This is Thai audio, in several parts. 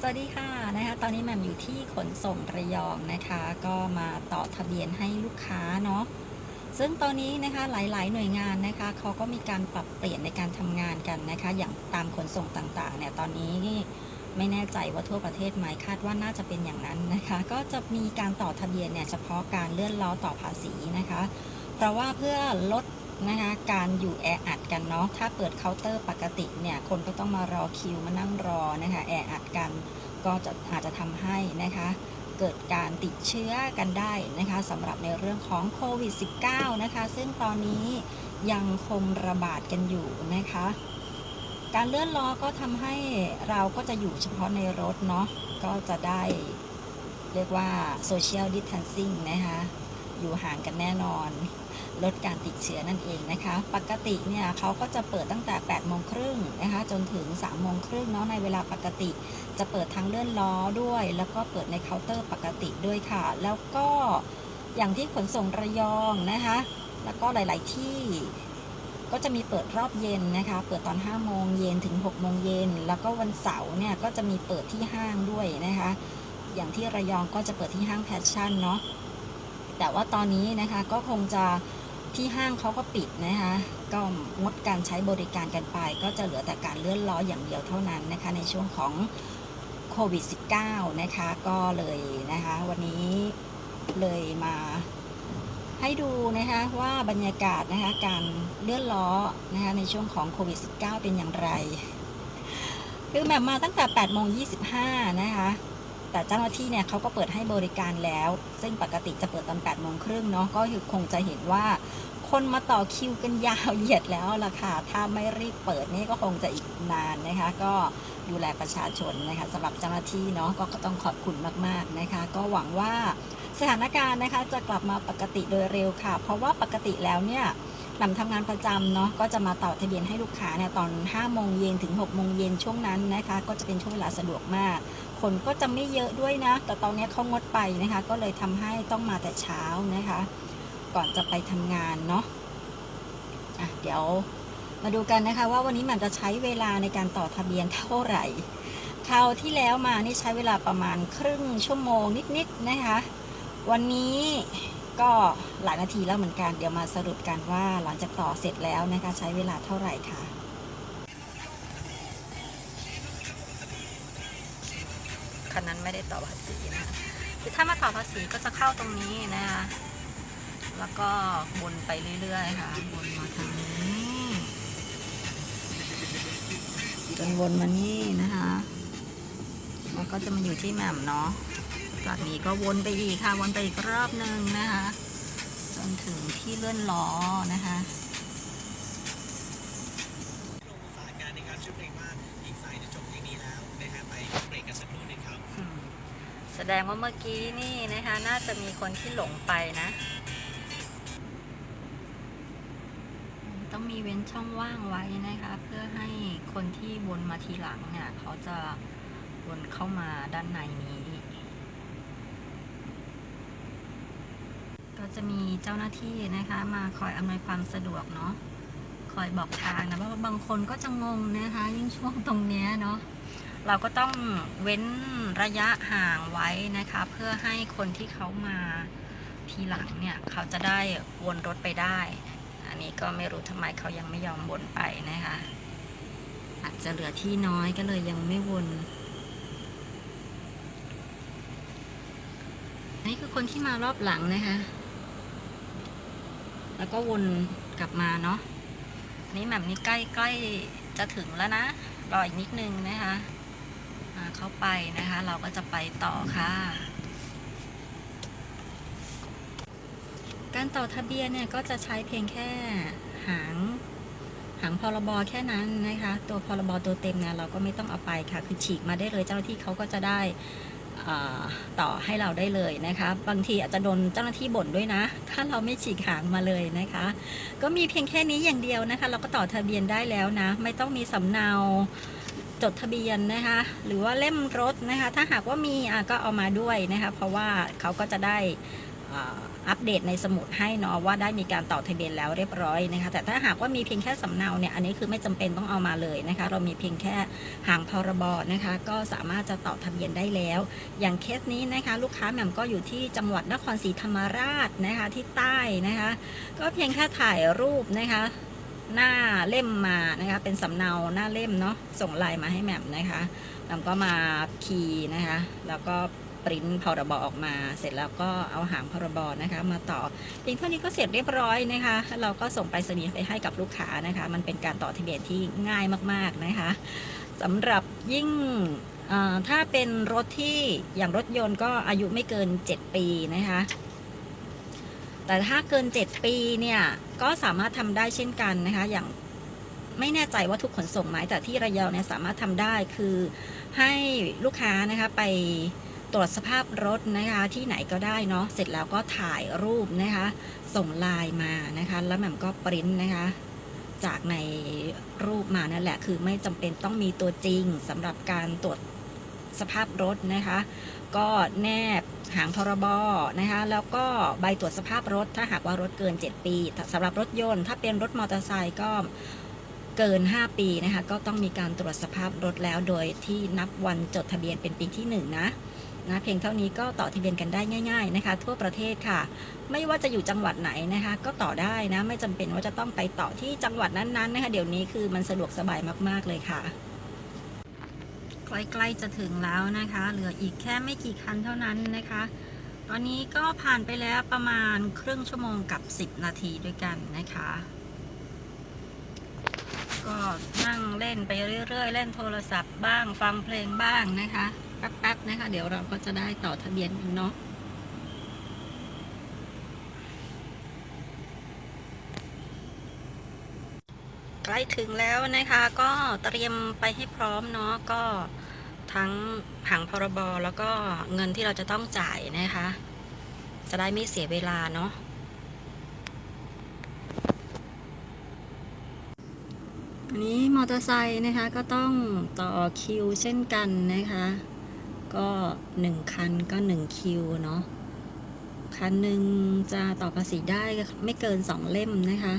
สวัสดีค่ะนะคะ ตอนนี้แหม่มอยู่ที่ขนส่งระยองนะคะ ก็มาต่อทะเบียนให้ลูกค้าเนาะซึ่งตอนนี้นะคะหลายๆ หน่วยงานนะคะเขาก็มีการปรับเปลี่ยนในการทำงานกันนะคะ อย่างตามขนส่งต่างๆเนี่ยตอนนี้ไม่แน่ใจว่าทั่วประเทศไหมคาดว่าน่าจะเป็นอย่างนั้นนะคะ ก็จะมีการต่อทะเบียนเนี่ยเฉพาะการเลื่อนล้อต่อภาษีนะคะ เพราะว่าเพื่อลด นะคะการอยู่แออัดกันเนาะถ้าเปิดเคาน์เตอร์ปกติเนี่ยคนก็ต้องมารอคิวมานั่งรอนะคะแออัดกันก็จะอาจจะทำให้นะคะเกิดการติดเชื้อกันได้นะคะสำหรับในเรื่องของโควิด -19 นะคะ ซึ่งตอนนี้ยังคงระบาดกันอยู่นะคะ การเลื่อนล้อก็ทำให้เราก็จะอยู่เฉพาะในรถเนาะก็จะได้เรียกว่า social distancing นะคะ อยู่ห่างกันแน่นอน ลดการติดเชื้อนั่นเองนะคะ ปกติเนี่ยเขาก็จะเปิดตั้งแต่8โมงครึ่งนะคะจนถึง3โมงครึ่งเนาะในเวลาปกติ จะเปิดทั้งเลื่อนล้อด้วย แล้วก็เปิดในเคาน์เตอร์ปกติด้วยค่ะ แล้วก็อย่างที่ขนส่งระยองนะคะ แล้วก็หลาย ๆ ที่ก็จะมีเปิดรอบเย็นนะคะ เปิดตอน5โมงเย็นถึง6โมงเย็น แล้วก็วันเสาร์เนี่ยก็จะมีเปิดที่ห้างด้วยนะคะ อย่างที่ระยองก็จะเปิดที่ห้างแพชชั่นเนาะ แต่ว่าตอนนี้นะคะก็คงจะ ที่ห้างเขาก็ปิดนะคะก็งดการใช้บริการกันไป ก็จะเหลือแต่การเลื่อนล้ออย่างเดียวเท่านั้นนะคะในช่วงของโควิด -19 นะคะก็เลยนะคะวันนี้เลยมาให้ดูนะคะว่าบรรยากาศนะคะการเลื่อนล้อนะคะในช่วงของโควิด -19 เป็นอย่างไร คือแบบมาตั้งแต่8โมง25 นะคะแต่เจ้าหน้าที่เนี่ยเขาก็เปิดให้บริการแล้ว ซึ่งปกติจะเปิดตอน8โมงครึ่งเนาะก็คือคงจะเห็นว่า คนมาต่อคิวกันยาวเหยียดแล้วล่ะค่ะ ถ้าไม่รีบเปิดนี่ก็คงจะอีกนานนะคะ ก็ดูแลประชาชนนะคะสำหรับเจ้าหน้าที่เนาะก็ต้องขอบคุณมากๆนะคะ ก็หวังว่าสถานการณ์นะคะจะกลับมาปกติโดยเร็วค่ะ เพราะว่าปกติแล้วเนี่ยหนำทำงานประจำเนาะก็จะมาต่อทะเบียนให้ลูกค้าเนี่ยตอน5โมงเย็นถึง6โมงเย็นช่วงนั้นนะคะ ก็จะเป็นช่วงเวลาสะดวกมาก คนก็จะไม่เยอะด้วยนะ แต่ตอนนี้เขางดไปนะคะ ก็เลยทำให้ต้องมาแต่เช้านะคะ ก่อนจะไปทำงานเนาะอะเดี๋ยวมาดูกันนะคะว่าวันนี้มันจะใช้เวลาในการต่อทะเบียนเท่าไหร่คราวที่แล้วมานี่ใช้เวลาประมาณครึ่งชั่วโมงนิดๆนะคะ วันนี้ก็หลายนาทีแล้วเหมือนกัน เดี๋ยวมาสรุปกันว่าหลังจากต่อเสร็จแล้วนะคะใช้เวลาเท่าไหร่ค่ะคันนั้นไม่ได้ต่อภาษีนะคะคือถ้ามาต่อภาษีก็จะเข้าตรงนี้นะคะ แล้วก็วนไปเรื่อยๆค่ะ วนมาทางนี้จนวนมานี่นะคะแล้วก็จะมาอยู่ที่แหม่มเนาะ จากนี้ก็วนไปอีกค่ะ วนไปอีกรอบหนึ่งนะคะ จนถึงที่เลื่อนล้อนะคะฝากการในการชื่อเพลงว่าอีกฝ่ายจะจบเพลงนี้แล้วนะฮะไปเบรกกันสักครู่หนึ่งครับอืมแสดงว่าเมื่อกี้นี่นะคะ น่าจะมีคนที่หลงไปนะ ต้องมีเว้นช่องว่างไว้นะคะ เพื่อให้คนที่วนมาทีหลังเนี่ยเขาจะวนเข้ามาด้านในนี้ ก็จะมีเจ้าหน้าที่นะคะ มาคอยอำนวยความสะดวกเนาะคอยบอกทางนะเพราะว่าบางคนก็จะงงนะคะ ยิ่งช่วงตรงเนี้ยเนาะเราก็ต้องเว้นระยะห่างไว้นะคะ เพื่อให้คนที่เขามาทีหลังเนี่ย เขาจะได้วนรถไปได้ นี้ก็ไม่รู้ทำไมเขายังไม่ยอมวนไปนะคะ อาจจะเหลือที่น้อยก็เลยยังไม่วนนี่คือคนที่มารอบหลังนะคะ แล้วก็วนกลับมาเนาะนี่แบบนี้ใกล้ใกล้จะถึงแล้วนะ รออีกนิดนึงนะคะอ่าเข้าไปนะคะ เราก็จะไปต่อค่ะ การต่อทะเบียนเนี่ยก็จะใช้เพียงแค่หางหางพรบแค่นั้นนะคะ ตัวพรบตัวเต็มเนี่ยเราก็ไม่ต้องเอาไปค่ะ คือฉีกมาได้เลยเจ้าหน้าที่เขาก็จะได้ต่อให้เราได้เลยนะคะ บางทีอาจจะโดนเจ้าหน้าที่บ่นด้วยนะ ถ้าเราไม่ฉีกหางมาเลยนะคะ ก็มีเพียงแค่นี้อย่างเดียวนะคะ เราก็ต่อทะเบียนได้แล้วนะ ไม่ต้องมีสำเนาจดทะเบียนนะคะ หรือว่าเล่มรถนะคะ ถ้าหากว่ามีก็เอามาด้วยนะคะ เพราะว่าเขาก็จะได้ อัปเดตในสมุดให้เนาะว่าได้มีการต่อทะเบียนแล้วเรียบร้อยนะคะแต่ถ้าหากว่ามีเพียงแค่สำเนาเนี่ยอันนี้คือไม่จำเป็นต้องเอามาเลยนะคะเรามีเพียงแค่หางพรบนะคะก็สามารถจะต่อทะเบียนได้แล้ว อย่างเคสนี้นะคะลูกค้าแหม่มก็อยู่ที่จังหวัดนครศรีธรรมราชนะคะที่ใต้นะคะก็เพียงแค่ถ่ายรูปนะคะหน้าเล่มมานะคะเป็นสำเนาหน้าเล่มเนาะส่งไลน์มาให้แหม่มนะคะแหม่มก็มาคีย์นะคะแล้วก็ ปริ้นพรบออกมา เสร็จแล้วก็เอาหางพรบนะคะมาต่อเพียงเท่านี้ก็เสร็จเรียบร้อยนะคะ เราก็ส่งไปรษณีย์ไปให้กับลูกค้านะคะ มันเป็นการต่อทะเบียนที่ง่ายมากๆนะคะสำหรับยิ่งถ้าเป็นรถที่อย่างรถยนต์ก็อายุไม่เกิน 7 ปีนะคะ แต่ถ้าเกิน 7 ปีเนี่ยก็สามารถทำได้เช่นกันนะคะ อย่างไม่แน่ใจว่าทุกขนส่งไหมแต่ที่ระยองเนี่ยสามารถทำได้คือให้ลูกค้านะคะไป ตรวจสภาพรถนะคะที่ไหนก็ได้เนาะเสร็จแล้วก็ถ่ายรูปนะคะ ส่งไลน์มานะคะ แล้วแหม่มก็ปริ้นนะคะ จากในรูปมานั่นแหละ คือไม่จำเป็นต้องมีตัวจริงสำหรับการตรวจสภาพรถนะคะ ก็แนบหางพรบนะคะ แล้วก็ใบตรวจสภาพรถถ้าหากว่ารถเกิน 7 ปีสำหรับรถยนต์ ถ้าเป็นรถมอเตอร์ไซค์ก็เกิน 5 ปีนะคะ ก็ต้องมีการตรวจสภาพรถแล้วโดยที่นับวันจดทะเบียนเป็นปีที่ 1 นะ นะเพียงเท่านี้ก็ต่อทะเบียนกันได้ง่าย ๆนะคะ ทั่วประเทศค่ะ ไม่ว่าจะอยู่จังหวัดไหนนะคะ ก็ต่อได้นะไม่จำเป็นว่าจะต้องไปต่อที่จังหวัดนั้นๆนะคะเดี๋ยวนี้คือมันสะดวกสบายมากๆเลยค่ะ ใกล้ๆจะถึงแล้วนะคะ เหลืออีกแค่ไม่กี่คันเท่านั้นนะคะ ตอนนี้ก็ผ่านไปแล้วประมาณครึ่งชั่วโมงกับ 10 นาทีด้วยกันนะคะ ก็นั่งเล่นไปเรื่อยๆ เล่นโทรศัพท์บ้างฟังเพลงบ้างนะคะแป๊บๆนะคะ เดี๋ยวเราก็จะได้ต่อทะเบียนกันเนาะใกล้ถึงแล้วนะคะก็เตรียมไปให้พร้อมเนาะก็ทั้งผังพรบแล้วก็เงินที่เราจะต้องจ่ายนะคะ จะได้ไม่เสียเวลาเนาะ อันนี้มอเตอร์ไซค์นะคะก็ต้องต่อคิวเช่นกันนะคะ ก็หนึ่งคันก็หนึ่งคิวเนาะคันหนึ่งจะต่อภาษีได้ไม่เกินสองเล่มนะคะ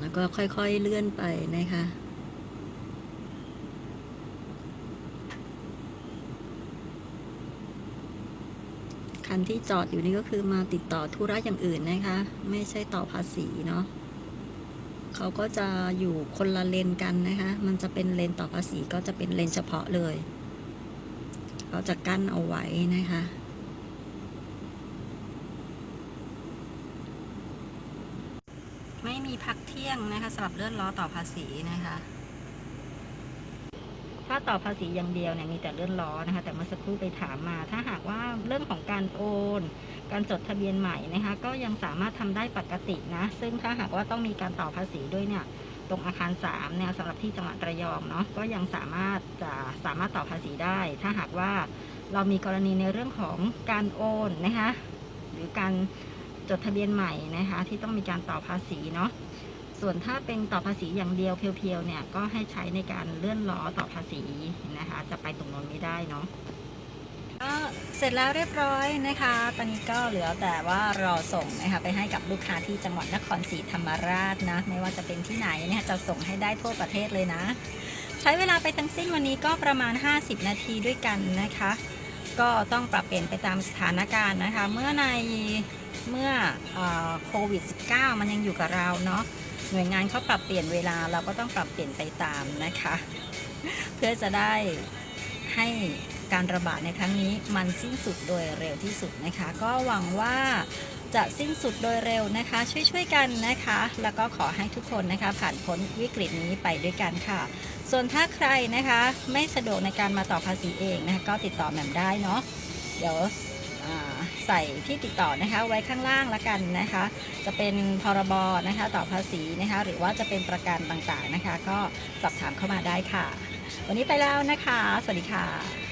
แล้วก็ค่อยๆเลื่อนไปนะคะ คันที่จอดอยู่นี่ก็คือมาติดต่อธุระอย่างอื่นนะคะ ไม่ใช่ต่อภาษีเนาะเขาก็จะอยู่คนละเลนกันนะคะ มันจะเป็นเลนต่อภาษีก็จะเป็นเลนเฉพาะเลยเขาจะกั้นเอาไว้นะคะไม่มีพักเที่ยงนะคะสำหรับเลื่อนล้อต่อภาษีนะคะ ถ้าต่อภาษีอย่างเดียวเนี่ยมีแต่เลื่อนล้อนะคะ แต่เมื่อสักครู่ไปถามมา ถ้าหากว่าเรื่องของการโอน การจดทะเบียนใหม่นะคะ ก็ยังสามารถทำได้ปกตินะ ซึ่งถ้าหากว่าต้องมีการต่อภาษีด้วยเนี่ย ตรงอาคาร3เนี่ยสำหรับที่จังหวัดระยองเนาะ ก็ยังสามารถจะสามารถต่อภาษีได้ ถ้าหากว่าเรามีกรณีในเรื่องของการโอนนะคะ หรือการจดทะเบียนใหม่นะคะ ที่ต้องมีการต่อภาษีเนาะ ส่วนถ้าเป็นต่อภาษีอย่างเดียวเพียวๆเนี่ยก็ให้ใช้ในการเลื่อนล้อต่อภาษีนะคะ จะไปตรงนู้นไม่ได้เนาะก็เสร็จแล้วเรียบร้อยนะคะ ตอนนี้ก็เหลือแต่ว่ารอส่งนะคะไปให้กับลูกค้าที่จังหวัดนครศรีธรรมราชนะ ไม่ว่าจะเป็นที่ไหนเนี่ยจะส่งให้ได้ทั่วประเทศเลยนะ ใช้เวลาไปทั้งสิ้นวันนี้ก็ประมาณ 50 นาทีด้วยกันนะคะ ก็ต้องปรับเปลี่ยนไปตามสถานการณ์นะคะ เมื่อในเมื่อเออโควิด -19 มันยังอยู่กับเราเนาะ หน่วยงานเขาปรับเปลี่ยนเวลาเราก็ต้องปรับเปลี่ยนไปตามนะคะ เพื่อจะได้ให้การระบาดในครั้งนี้มันสิ้นสุดโดยเร็วที่สุดนะคะ ก็หวังว่าจะสิ้นสุดโดยเร็วนะคะ ช่วยๆกันนะคะ แล้วก็ขอให้ทุกคนนะคะ ผ่านพ้นวิกฤตนี้ไปด้วยกันค่ะ ส่วนถ้าใครนะคะไม่สะดวกในการมาต่อภาษีเองนะคะก็ติดต่อแหม่มได้เนาะเดี๋ยว ใส่ที่ติดต่อนะคะไว้ข้างล่างละกันนะคะ จะเป็นพรบนะคะต่อภาษีนะคะหรือว่าจะเป็นประกันต่างๆนะคะ ก็สอบถามเข้ามาได้ค่ะ วันนี้ไปแล้วนะคะ สวัสดีค่ะ